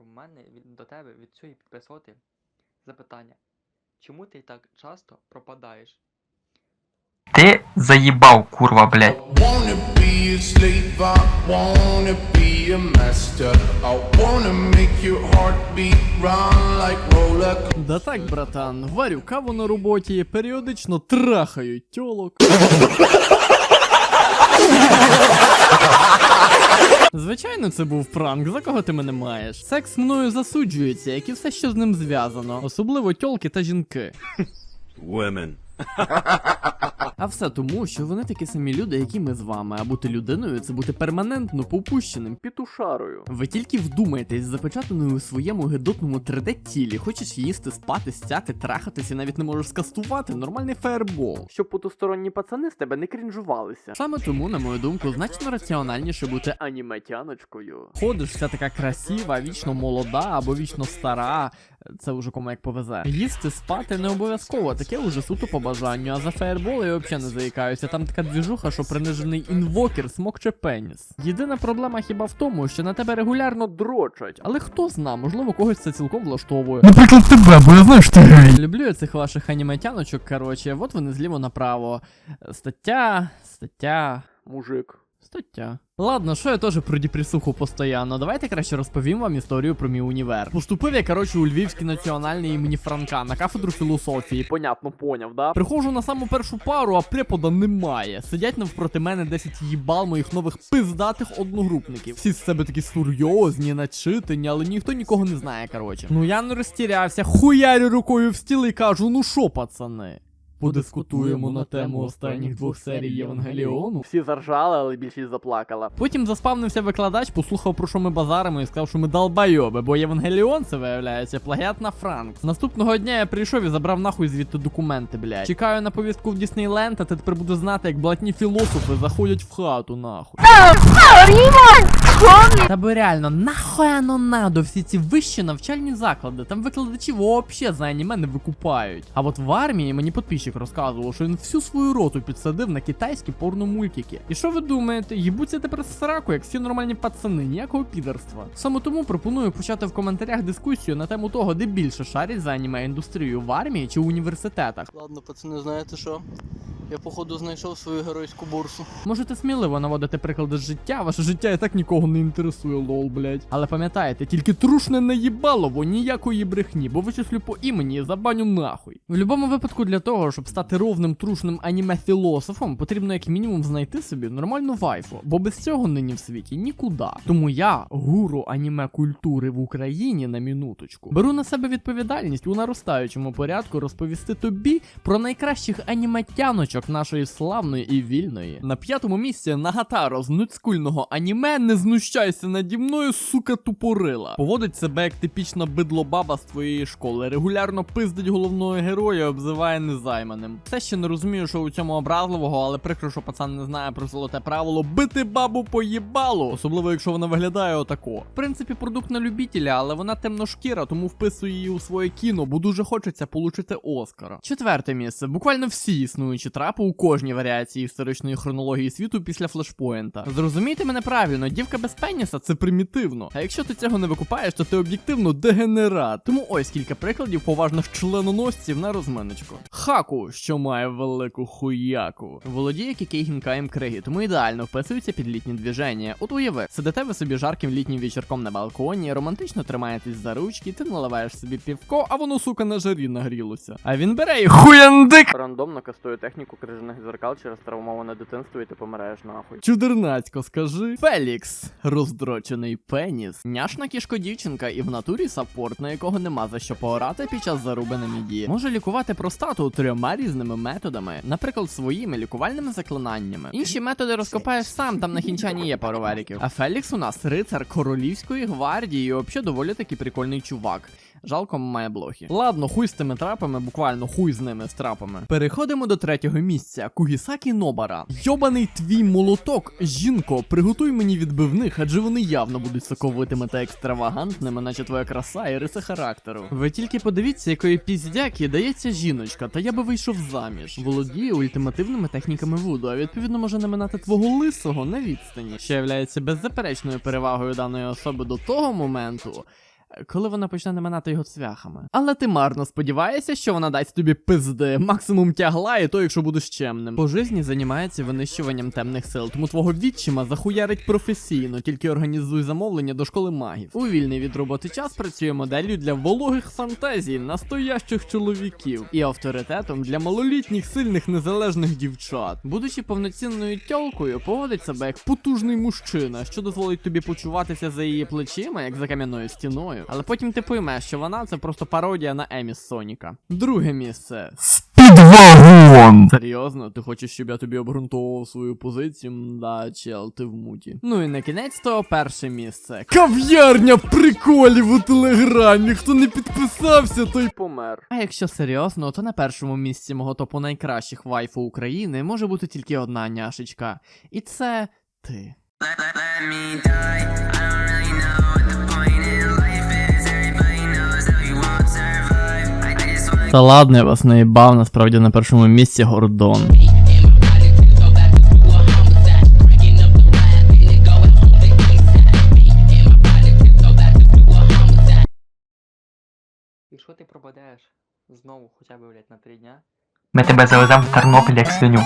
У мене до тебе від цієї підписоти запитання. Чому ти так часто пропадаєш? Ти заїбав, курва, блядь. Да так, братан, варю каву на роботі, періодично трахаю тьолок. Звичайно, це був пранк, за кого ти мене маєш. Секс мною засуджується, як і все, що з ним зв'язано, особливо тьолки та жінки. Women. А все тому, що вони такі самі люди, як і ми з вами. А бути людиною це бути перманентно попущеним пітушарою. Ви тільки вдумайтесь, запечатаною у своєму гидотному 3D тілі, хочеш їсти, спати, стяти, трахатись і навіть не можеш скастувати нормальний фаербол. Щоб потусторонні пацани з тебе не крінжувалися. Саме тому, на мою думку, значно раціональніше бути аніматяночкою. Ходиш, вся така красива, вічно молода або вічно стара. Це уже кому як повезе. Їсти, спати не обов'язково, таке уже суто по бажанню. А за фаєрбол я взагалі не заїкаюся. Там така двіжуха, що принижений інвокер смокче пеніс. Єдина проблема хіба в тому, що на тебе регулярно дрочать. Але хто зна, можливо, когось це цілком влаштовує. Наприклад, тебе, бо я знаю, що ти гей. Люблю я цих ваших аніматяночок, короче, от вони зліво направо. Стаття, стаття, мужик. Стаття. Ладно, що я теж про депресуху постоянно. Давайте краще розповім вам історію про мій універ. Поступив я, коротше, у Львівський національний імені Франка на кафедру філософії. Понятно, поняв, да? Приходжу на саму першу пару, а препода немає. Сидять навпроти мене 10 їбал моїх нових пиздатих одногрупників. Всі з себе такі серйозні, начитані, але ніхто нікого не знає, коротше. Ну я не розтірявся, хуярю рукою в стіл і кажу, ну що, пацани? Подискутуємо на тему останніх двох серій Євангеліону. Всі заржали, але більшість заплакала. Потім заспавнився викладач, послухав про що ми базаримо і сказав, що ми долбайоби, бо Євангеліон це виявляється плагіат на Франк. Наступного дня я прийшов і забрав нахуй звідти документи, блядь. Чекаю на повістку в Діснейленд, а ти тепер буду знати, як блатні філософи заходять в хату, нахуй. Та бо реально, нахуй оно надо всі ці вищі навчальні заклади. Там викладачі вообще за аніме не викупають. А от в армії мені підписчик розказував, що він всю свою роту підсадив на китайські порномультики. І що ви думаєте? Їбуться тепер сраку, як всі нормальні пацани, ніякого підерства. Саме тому пропоную почати в коментарях дискусію на тему того, де більше шарять за аніме індустрію в армії чи в університетах. Ладно, пацани, знаєте що? Я походу знайшов свою геройську бурсу. Можете сміливо наводити приклади з життя, ваше життя і так нікого не інтересує, лол, блять. Але пам'ятайте, тільки трушне не їбалово, ніякої брехні, бо вичислю по імені і забаню нахуй. В будь-якому випадку для того, щоб стати ровним трушним аніме-філософом, потрібно як мінімум знайти собі нормальну вайфу, бо без цього нині в світі нікуди. Тому я, гуру аніме культури в Україні на минуточку, беру на себе відповідальність у наростаючому порядку розповісти тобі про найкращих аніматяночок нашої славної і вільної. На п'ятому місці Нагатаро з нудскульного аніме не знущайся наді мною, сука тупорила. Поводить себе як типічна бидлобаба з твоєї школи, регулярно пиздить головного героя, і обзиває незайманим. Все ще не розумію, що у цьому образливого, але прикро, що пацан не знає про золоте правило бити бабу по їбалу, особливо якщо вона виглядає отако. В принципі, продукт на любителя, але вона темношкіра, тому вписую її у своє кіно, бо дуже хочеться получити Оскара. Четверте місце. Буквально всі існуючі трапи у кожній варіації історичної хронології світу після флешпоінта. Зрозумійте мене правильно, дівка без пеніса це примітивно. А якщо ти цього не викупаєш, то ти об'єктивно дегенерат. Тому ось кілька прикладів поважних членоносців на розминочку. Хаку, що має велику хуяку, володіє кікейгінкаєм криги, тому ідеально вписується під літні движення. От уяви, сидите ви собі жарким літнім вечірком на балконі, романтично тримаєтесь за ручки, ти наливаєш собі півко, а воно сука на жарі нагрілося. А він бере і хуяндик! Рандомно кастує техніку крижаних зеркал через травмоване дитинство, і ти помираєш нахуй. Чудернацько, скажи. Фелікс, роздрочений пеніс, няшна кішко дівчинка і в натурі саппорт, на якого нема за що поорати під час заруби на міді. Може лікувати простату трьома різними методами, наприклад, своїми лікувальними заклинаннями. Інші методи розкопаєш сам, там на хінчані є пару великів. А Фелікс у нас рицар королівської гвардії, і взагалі доволі таки прикольний чувак. Жалко має блохи. Ладно, хуй з тими трапами, буквально хуй з ними з трапами. Переходимо до третього місця. Кугісакі Нобара. Йобаний твій молоток. Жінко, приготуй мені відбивних, адже вони явно будуть соковитими та екстравагантними, наче твоя краса і риси характеру. Ви тільки подивіться, якої піздяки дається жіночка, та я би вийшов заміж. Володіє ультимативними техніками вуду, а відповідно може наминати твого лисого на відстані, що являється беззаперечною перевагою даної особи до того моменту. Коли вона почне наминати його цвяхами. Але ти марно сподіваєшся, що вона дасть тобі пизди, максимум тягла, і то, якщо будеш чемним. По житті займається винищуванням темних сил, тому твого відчима захуярить професійно, тільки організуй замовлення до школи магів. У вільний від роботи час працює моделлю для вологих фантазій, настоящих чоловіків і авторитетом для малолітніх сильних незалежних дівчат. Будучи повноцінною тьолкою, поводить себе як потужний мужчина, що дозволить тобі почуватися за її плечима, як за кам'яною стіною. Але потім ти поймеш, що вона це просто пародія на Емі з Соніка. Друге місце. Підвагон! Серйозно, ти хочеш, щоб я тобі обґрунтовував свою позицію? Да, чел, ти в муті. Ну і на кінець то перше місце. Кав'ярня приколів у телеграмі. Хто не підписався, той помер. А якщо серйозно, то на першому місці мого топу найкращих вайфу України може бути тільки одна няшечка. І це ти. Let me die. Та ладно, я вас наїбав, насправді на першому місці Гордон. Що ти пропадеш знову хоча б, блядь, на три дня, Ми тебе завеземо в Тернопіль як свиню.